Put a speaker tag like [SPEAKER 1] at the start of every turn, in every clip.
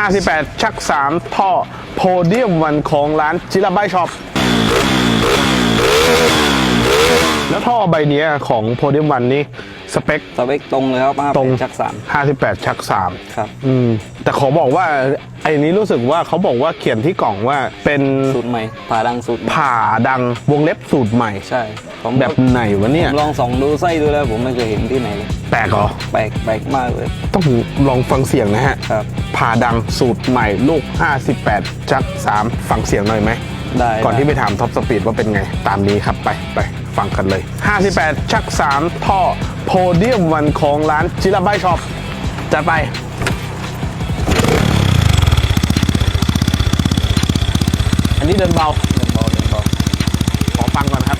[SPEAKER 1] 58 ชัก 3 ท่อ โพเดียมวันของร้านจิราบายช็อปแล้วท่อใบเนี้ยของโพเดียมวันนี้ สเปค
[SPEAKER 2] สเปคตรงเลยครับห้า
[SPEAKER 1] ตรง
[SPEAKER 2] ชักสาม
[SPEAKER 1] 58ชัก3
[SPEAKER 2] ครับ
[SPEAKER 1] อืมแต่ขอบอกว่าไอ้นี้รู้สึกว่าเขาบอกว่าเขียนที่กล่องว่าเป็น
[SPEAKER 2] สูตรใหม่ผ่าดังสูตรใหม่
[SPEAKER 1] ผ่าดังวงเล็บสูตรใหม่
[SPEAKER 2] ใช่ผม
[SPEAKER 1] แบบไหนวะ
[SPEAKER 2] ผ
[SPEAKER 1] เนี่ย
[SPEAKER 2] มลองส่องดูไส้ดูแล้วผมไม่เคยเห็นที่ไหนเลย
[SPEAKER 1] แปลกเหรอ
[SPEAKER 2] แปลกแปลกมากเลย
[SPEAKER 1] ต้องลองฟังเสียงนะฮะ
[SPEAKER 2] ครับ
[SPEAKER 1] ผ่าดังสูตรใหม่ลูก 58 ชัก 3 ฟังเสียงหน่อยไหม
[SPEAKER 2] ได้
[SPEAKER 1] ก่อนที่
[SPEAKER 2] ได้
[SPEAKER 1] ไปถามท็อปสปีดว่าเป็นไง ตามนี้ครับไปไปฟังกันเลย 58 ชัก 3 ท่อ โพเดียมวันของร้านจิราบายช็อปจัดไปอันนี้เดินเบา
[SPEAKER 2] เดินเบาเดินเบา
[SPEAKER 1] ขอฟังก่อนครับ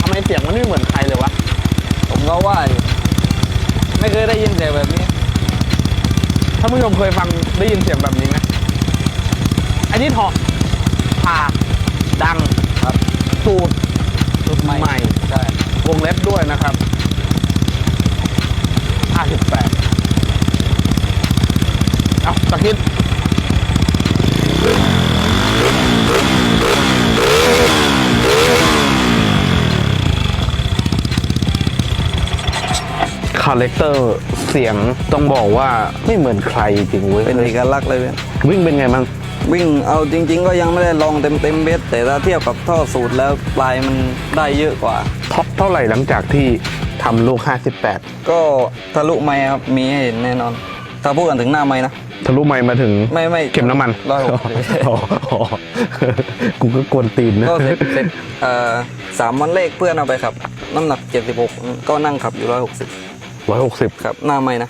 [SPEAKER 1] ทำไมเสียงมันไม่เหมือนใครเลยวะ
[SPEAKER 2] ผมก็ว่าอยู่ไม่เคยได้ยินเสียงแบบนี้
[SPEAKER 1] ท่านผู้ชมเคยฟังได้ยินเสียงแบบนี้ไหมอันนี้ถอผ่าดัง
[SPEAKER 2] ครับ
[SPEAKER 1] สูตร
[SPEAKER 2] สูตรใหม่
[SPEAKER 1] ใหม่
[SPEAKER 2] ใช่
[SPEAKER 1] วง เล็บด้วยนะครับ58เอาตะคิดคาแรคเตอร์เสียงต้องบอกว่าไม่เหมือนใครจริงเว้ย
[SPEAKER 2] เป็นเอกลักษณ์เลยเว้ย
[SPEAKER 1] วิ่งเป็นไงบ้าง
[SPEAKER 2] วิ่งเอาจริง ๆ ก็ยังไม่ได้ลองเต็มเต็มๆเบสแต่ถ้าเทียบกับท่อสูตรแล้วปลายมันได้เยอะกว่า
[SPEAKER 1] ท็อปเท่าไหร่หลังจากที่ทำลูก58
[SPEAKER 2] ก็ทะลุไม้ครับมีให้เห็นแน่นอน ถ้าพูดกันถึงหน้าไม้นะ
[SPEAKER 1] ทะลุไมค์มาถึง
[SPEAKER 2] ไม่ไม่
[SPEAKER 1] เข็มน้ำมัน
[SPEAKER 2] ร้อยหก
[SPEAKER 1] อ๋ออ๋อกูก็กวนตีนนะ
[SPEAKER 2] ก็เสร็จเสร็จเอ่อสามวันเลขเพื่อนเอาไปขับ น้ำหนัก 76 ก็นั่งขับอยู่ 160
[SPEAKER 1] ร้อยหกสิบ
[SPEAKER 2] ครับ หน้าไม้นะ